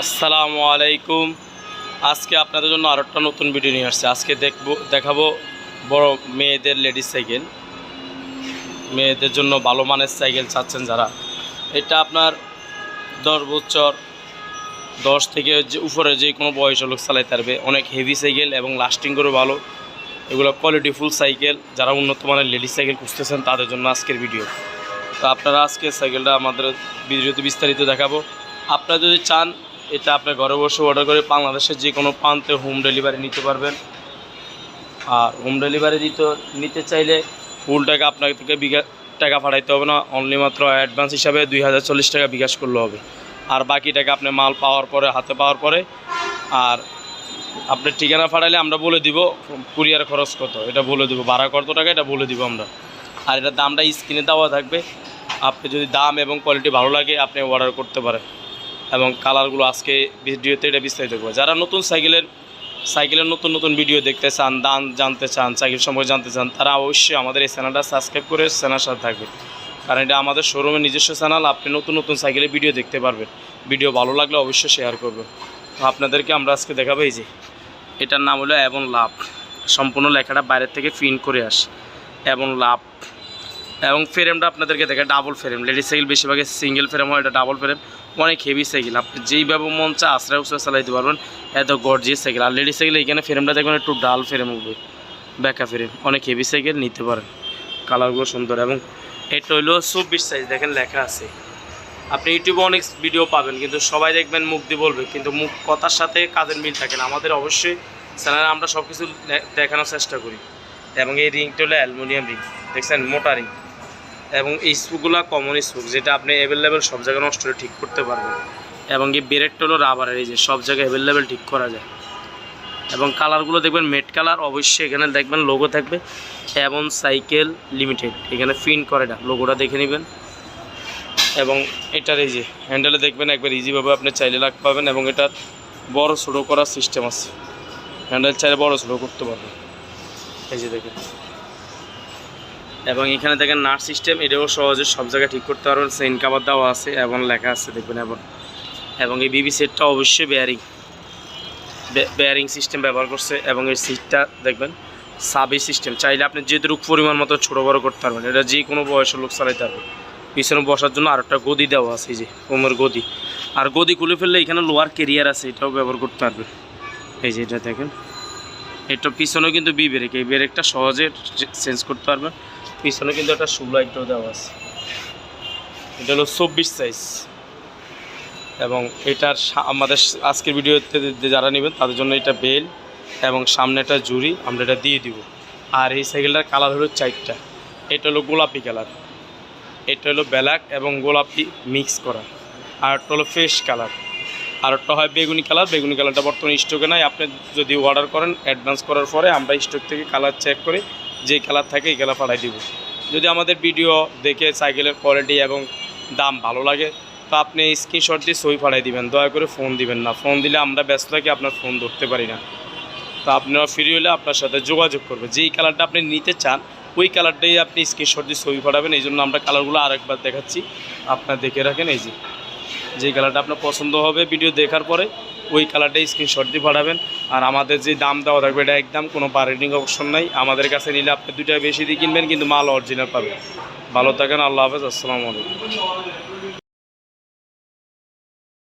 আসসালামু আলাইকুম। আজকে আপনাদের জন্য আরও একটা নতুন ভিডিও নিয়ে আসছে। আজকে দেখব, দেখাবো বড় মেয়েদের লেডিস সাইকেল মেয়েদের জন্য ভালো মানের সাইকেল চাচ্ছেন যারা। এটা আপনার দশ বছর, দশ থেকে যে উপরে যে কোনো বয়সের লোক চালাই পারবে। অনেক হেভি সাইকেল এবং লাস্টিং করে ভালো। এগুলো কোয়ালিটি ফুল সাইকেল যারা উন্নত মানের লেডিস সাইকেল খুঁজতেছেন, তাদের জন্য আজকের ভিডিও তো আপনারা আজকে সাইকেলটা আমাদের ভিডিওতে বিস্তারিত দেখাবো। আপনারা যদি চান এটা আপনার ঘরে বসে অর্ডার করে বাংলাদেশের যে কোনো প্রান্তে হোম ডেলিভারি নিতে পারবেন। আর হোম ডেলিভারি দিতে, নিতে চাইলে ফুল টাকা আপনাকে বিঘা, টাকা পাঠাইতে হবে না। অনলি মাত্র অ্যাডভান্স হিসাবে দুই হাজার চল্লিশ টাকা বিকাশ করলে হবে। আর বাকি টাকা আপনি মাল পাওয়ার পরে, হাতে পাওয়ার পরে, আর আপনার ঠিকানা পাঠাইলে আমরা বলে দিব কুরিয়ার খরচ কত। এটা বলে দিব, ভাড়া কত টাকা এটা বলে দিব আমরা। আর এটার দামটা স্ক্রিনে দেওয়া থাকবে। আপনি যদি দাম এবং কোয়ালিটি ভালো লাগে, আপনি অর্ডার করতে পারেন। এবং কালারগুলো আজকে ভিডিওতে এটা বিস্তারিত করব। যারা নতুন সাইকেলের সাইকেলের নতুন নতুন ভিডিও দেখতে চান দান জানতে চান সাইকেল সম্পর্কে জানতে চান, তারা অবশ্যই আমাদের এই চ্যানেলটা সাবস্ক্রাইব করে চ্যানেল সাথে থাকবে কারণ এটা আমাদের শোরুমের নিজস্ব চ্যানেল, আপনি নতুন নতুন সাইকেলের ভিডিও দেখতে পারবেন। ভিডিও ভালো লাগলে অবশ্যই শেয়ার করবেন। তো আপনাদেরকে আমরা আজকে দেখাবো এই যে, এটার নাম হলো এমন লাভ সম্পূর্ণ লেখাটা বাইরের থেকে প্রিন্ট করে আসে। এমন লাভ এবং ফ্রেমটা আপনাদেরকে দেখে ডাবল ফ্রেম লেডিস সাইকেল বেশিরভাগই সিঙ্গেল ফ্রেম হয়, এটা ডাবল ফ্রেম অনেক হেভি সাইকেল। আপনি যেইভাবে মন চা আশ্রয় উশ্রয় চালাইতে পারবেন। এত গর্জিয়াস সাইকেল। আর লেডিস সাইকেল এখানে ফ্রেমটা দেখবেন একটু ডাল ফ্রেম হবে। ব্যাকা ফ্রেম অনেক হেভি সাইকেল নিতে পারেন। কালারগুলো সুন্দর এবং এটা হইল চব্বিশ সাইজ দেখেন লেখা আছে। আপনি ইউটিউবে অনেক ভিডিও পাবেন, কিন্তু সবাই দেখবেন মুখ দিয়ে বলবে, কিন্তু মুখ কথার সাথে কাজের মিল থাকে না। আমাদের অবশ্যই চ্যানেলে আমরা সব কিছু দেখানোর চেষ্টা করি। এবং এই রিংটা হলো অ্যালুমিনিয়াম রিং দেখছেন? মোটা রিং এবং এই স্পুকগুলো কমন স্পুক যেটা আপনি অ্যাভেলেবেল সব জায়গায় নষ্ট হলে ঠিক করতে পারবেন। এবং এই ব্রেকটা হলো রাবারের এই যে সব জায়গায় অ্যাভেলেবেল ঠিক করা যায়। এবং কালারগুলো দেখবেন মেট কালার অবশ্যই এখানে দেখবেন লোগো থাকবে। এবং সাইকেল লিমিটেড এখানে প্রিন্ট করে না লোগোটা দেখে নেবেন। এবং এটার এই যে হ্যান্ডেলে দেখবেন, একবার ইজিভাবে আপনি চাইলে রাখ পাবেন এবং এটার বড় ছোটো করার সিস্টেম আছে। হ্যান্ডেল চাইলে বড় ছোটো করতে পারবেন। এই যে দেখেন। এবং এখানে দেখেন নাট সিস্টেম, এটাও সহজে সব জায়গায় ঠিক করতে পারবেন। সেন কাবার দেওয়া আছে এবং লেখা আছে, দেখবেন এবং এবং এই বিবি সেটটা অবশ্যই বেয়ারিং বেয়ারিং সিস্টেম ব্যবহার করছে এবং এই সিটটা দেখবেন, সাবি সিস্টেম চাইলে আপনি যেটুকু পরিমাণ মতো ছোটো বড়ো করতে পারবেন। এটা যে কোনো বয়সের লোক চালাইতে পারবে। পিছনে বসার জন্য আরেকটা গদি দেওয়া আছে, এই যে কোমর গদি। আর গদি খুলে ফেললে এখানে লোয়ার কেরিয়ার আছে, এটাও ব্যবহার করতে পারবেন। এই যে এটা দেখেন, এটা পিছনেও কিন্তু বি ব্রেক এই ব্রেকটা সহজে চেঞ্জ করতে পারবেন। পিছনে কিন্তু একটা সুলাইটও দেওয়া আছে। এটা হলো চব্বিশ সাইজ এবং এটার আমাদের আজকের ভিডিওতে যারা নেবেন, তাদের জন্য এটা বেল এবং সামনে একটা জুড়ি, আমরা এটা দিয়ে দিব। আর এই সাইকেলটার কালার হলো চারটা। এটা হলো গোলাপি কালার। এটা হলো ব্ল্যাক এবং গোলাপি মিক্স করা। আর একটা হলো ফ্রেশ কালার। আর একটা হয় বেগুনি কালার। বেগুনি কালারটা বর্তমানে স্টকে নাই। আপনি যদি অর্ডার করেন অ্যাডভান্স করার পরে আমরা স্টক থেকে কালার চেক করে যে খেলার থাকে এই খেলা পাঠাই দিব। যদি আমাদের ভিডিও দেখে সাইকেলের কোয়ালিটি এবং দাম ভালো লাগে, তো আপনি স্ক্রিনশট দিয়ে সই পাঠাই দিবেন। দয়া করে ফোন দিবেন না। ফোন দিলে আমরা ব্যস্ত থাকি, আপনার ফোন ধরতে পারি না। তো আপনারা ফ্রি হলে আপনার সাথে যোগাযোগ করবে। যেই কালারটা আপনি নিতে চান, ওই কালারটাই আপনি স্ক্রিনশট দিয়ে ছবি পাঠাবেন। এই জন্য আমরা কালারগুলো আরেকবার দেখাচ্ছি। আপনার দেখে রাখেন, এই যে। যেই কালারটা আপনার পছন্দ হবে ভিডিও দেখার পরে ওই কালারটাই স্ক্রিনশট দিয়ে পাঠাবেন। আর আমাদের যে দাম দেওয়া থাকবে, এটা একদম কোনো বার্গেনিং অপশন নাই। আমাদের কাছে নিলে আপনি দুইটা বেশি দিয়ে কিনবেন, কিন্তু মাল অরিজিনাল পাবেন। ভালো থাকেন, আল্লাহ হাফেজ, আসসালামু আলাইকুম।